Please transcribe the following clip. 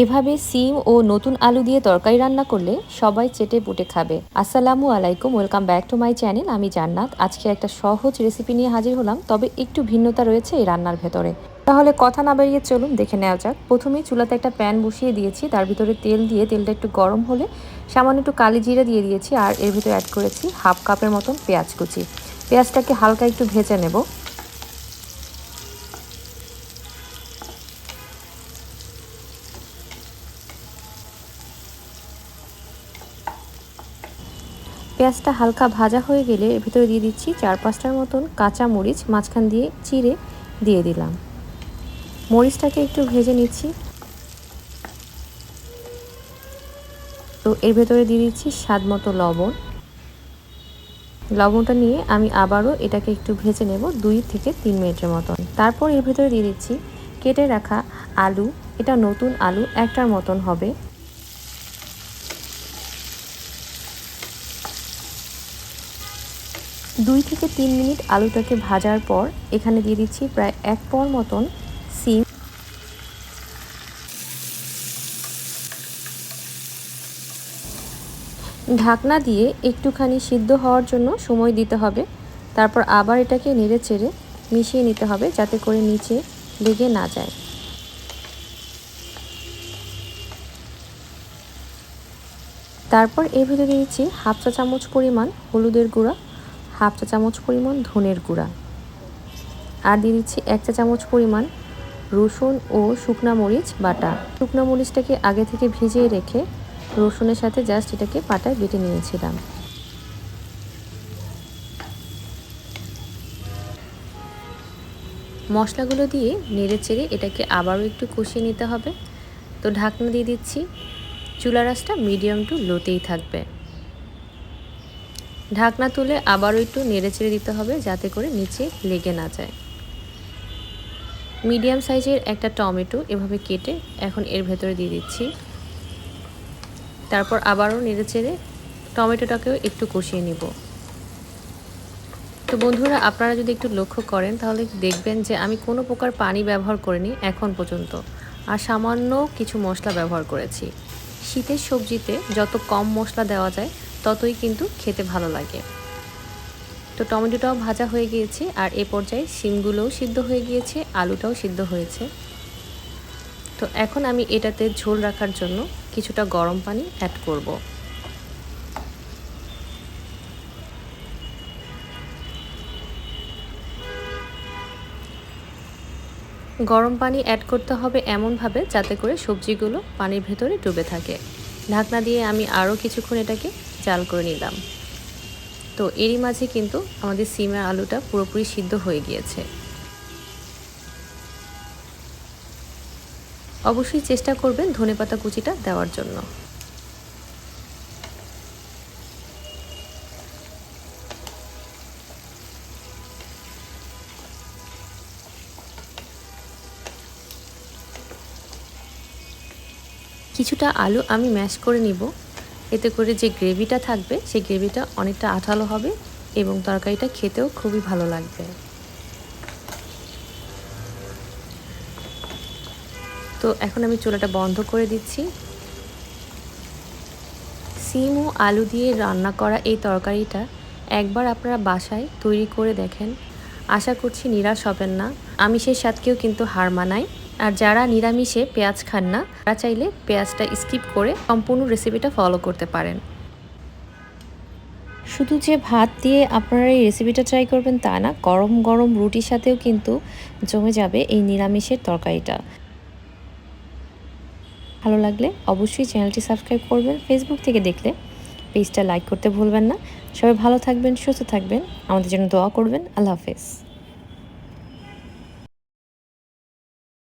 এভাবে সিম ও নতুন আলু দিয়ে তরকারি রান্না করলে সবাই চেটে পুটে খাবে। আসসালামু আলাইকুম, welcome back to my channel, আমি জান্নাত। আজকে একটা সহজ রেসিপি নিয়ে হাজির হলাম, তবে একটু ভিন্নতা রয়েছে এই রান্নার ভেতরে। তাহলে কথা না বেরিয়ে চলুন, দেখে নেওয়া যাক। প্রথমেই চুলাতে একটা প্যান বসিয়ে দিয়েছি, তার ভিতরে তেল দিয়ে তেলটা একটু গরম হলে সামান্য একটু কালি জিরা দিয়ে দিয়েছি, আর এর ভিতরে অ্যাড করেছি হাফ কাপের মতন পেঁয়াজ কুচি। পেঁয়াজটাকে হালকা একটু ভেজে নেব। পেঁয়াজটা হালকা ভাজা হয়ে গেলে এর ভিতরে দিয়ে দিচ্ছি চার পাঁচটার মতন কাঁচা মরিচ, মাঝখান দিয়ে চিড়ে দিয়ে দিলাম। মরিচটাকে একটু ভেজে নিচ্ছি। তো এর ভেতরে দিয়ে দিচ্ছি স্বাদ মতো লবণ। লবণটা নিয়ে আমি আবারও এটাকে একটু ভেজে নেব দুই থেকে তিন মিনিটের মতন। তারপর এর ভেতরে দিয়ে দিচ্ছি কেটে রাখা আলু। এটা নতুন আলু, একটার মতন হবে। দুই থেকে তিন মিনিট আলুটাকে ভাজার পর এখানে দিয়ে দিচ্ছি প্রায় এক পর মতন সিম। ঢাকনা দিয়ে একটুখানি সিদ্ধ হওয়ার জন্য সময় দিতে হবে। তারপর আবার এটাকে নেড়ে চেড়ে মিশিয়ে নিতে হবে যাতে করে নিচে লেগে না যায়। তারপর এর ভিতরে দিয়েছি হাফ চা চামচ পরিমাণ হলুদের গুঁড়া। হাফ চা চামচ পরিমাণ ধনের গুঁড়া। আর দিয়ে দিচ্ছি এক চা চামচ পরিমাণ রসুন ও শুকনা মরিচ বাটা। শুকনা মরিচটাকে আগে থেকে ভিজিয়ে রেখে রসুনের সাথে জাস্ট এটাকে পাটায় বেটে নিয়েছিলাম। মশলাগুলো দিয়ে নেড়ে চেড়ে এটাকে আবারও একটু কষিয়ে নিতে হবে। তো ঢাকনা দিয়ে দিচ্ছি। চুলা রাসটা মিডিয়াম টু লোতেই থাকবে। ঢাকনা তুলে আবারও একটু নেড়ে চেড়ে দিতে হবে যাতে করে নিচে লেগে না যায়। মিডিয়াম সাইজের একটা টমেটো এভাবে কেটে এখন এর ভেতরে দিয়ে দিচ্ছি। তারপর আবারও নেড়ে চেড়ে টমেটোটাকেও একটু কষিয়ে নিব। তো বন্ধুরা, আপনারা যদি একটু লক্ষ্য করেন, তাহলে দেখবেন যে আমি কোনো প্রকার পানি ব্যবহার করিনি এখন পর্যন্ত। আর সামান্য কিছু মশলা ব্যবহার করেছি। শীতের সবজিতে যত কম মশলা দেওয়া যায় ততই কিন্তু খেতে ভালো লাগে। তো টমেটোটাও ভাজা হয়ে গিয়েছে আর এ পর্যায়ে শিমগুলোও সিদ্ধ হয়ে গিয়েছে, আলুটাও সিদ্ধ হয়েছে। তো এখন আমি এটাতে ঝোল রাখার জন্য কিছুটা গরম পানি অ্যাড করব। গরম পানি অ্যাড করতে হবে এমনভাবে যাতে করে সবজিগুলো পানির ভেতরে ডুবে থাকে। ঢাকনা দিয়ে আমি আরও কিছুক্ষণ এটাকে জাল করে নিলাম। তো এরই মাঝে কিন্তু আমাদের সিমের আলুটা পুরোপুরি সিদ্ধ হয়ে গিয়েছে। অবশ্যই চেষ্টা করবেন ধনেপাতা কুচিটা দেওয়ার জন্য। কিছুটা আলু আমি ম্যাশ করে নিব। এতে করে যে গ্রেভিটা থাকবে, সেই গ্রেভিটা অনেকটা আঠালো হবে এবং তরকারিটা খেতেও খুবই ভালো লাগবে। তো এখন আমি চুলাটা বন্ধ করে দিচ্ছি। সিম ও আলু দিয়ে রান্না করা এই তরকারিটা একবার আপনারা বাসায় তৈরি করে দেখেন। আশা করছি নিরাশ হবেন না। আমি সেই স্বাদকেও কিন্তু হার মানায়। আর যারা নিরামিষে পেঁয়াজ খান না, তারা চাইলে পেঁয়াজটা স্কিপ করে সম্পূর্ণ রেসিপিটা ফলো করতে পারেন। শুধু যে ভাত দিয়ে আপনারা এই রেসিপিটা ট্রাই করবেন তা না, গরম গরম রুটির সাথেও কিন্তু জমে যাবে এই নিরামিষের তরকারিটা। ভালো লাগলে অবশ্যই চ্যানেলটি সাবস্ক্রাইব করবেন ফেসবুক থেকে দেখলে পেজটা লাইক করতে ভুলবেন না। সবাই ভালো থাকবেন, সুস্থ থাকবেন, আমাদের জন্য দোয়া করবেন, আল্লাহ হাফেজ।